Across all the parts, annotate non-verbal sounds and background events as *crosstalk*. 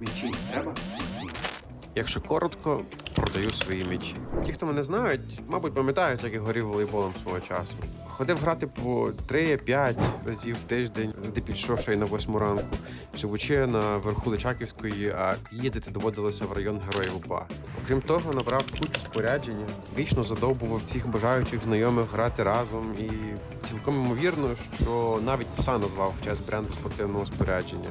Мічі треба? Якщо коротко, продаю свої м'ячі. Ті, хто мене знають, мабуть, пам'ятають, як я горів волейболом свого часу. Ходив грати по 3-5 разів в тиждень, здебільшого ще й на восьму ранку, живучи на верху Личаківської, а їздити доводилося в район Героїв УПА. Окрім того, набрав кучу спорядження, вічно задовбував всіх бажаючих знайомих грати разом, і цілком ймовірно, що навіть пса назвав в честь бренду спортивного спорядження.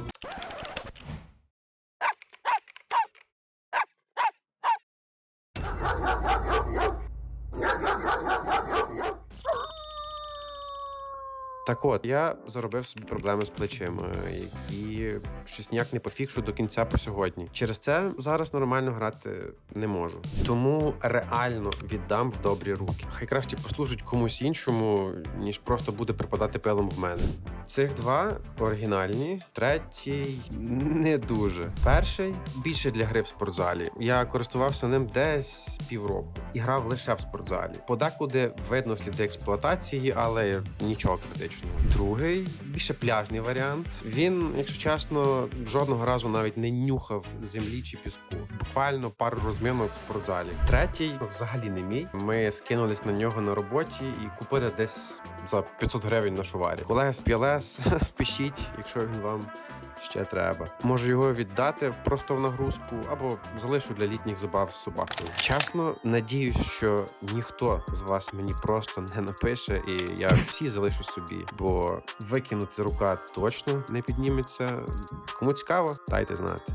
Так от, я заробив собі проблеми з плечима, які щось ніяк не пофікшу до кінця по сьогодні. Через це зараз нормально грати не можу. Тому реально віддам в добрі руки. Хай краще послужить комусь іншому, ніж просто буде припадати пилом в мене. Цих два оригінальні, третій не дуже. Перший більше для гри в спортзалі. Я користувався ним десь півроку і грав лише в спортзалі. Подекуди видно сліди експлуатації, але нічого критичного. Другий більше пляжний варіант. Він, якщо чесно, жодного разу навіть не нюхав землі чи піску. Буквально пару розмінок в спортзалі. Третій взагалі не мій. Ми скинулись на нього на роботі і купили десь за 500 гривень на шуварі. Колега з П'ялес, *laughs* пишіть, якщо він вам ще треба. Можу його віддати просто в нагрузку або залишу для літніх забав з собакою. Чесно, надіюсь, що ніхто з вас мені просто не напише, і я всі залишу собі, бо викинути рука точно не підніметься. Кому цікаво, дайте знати.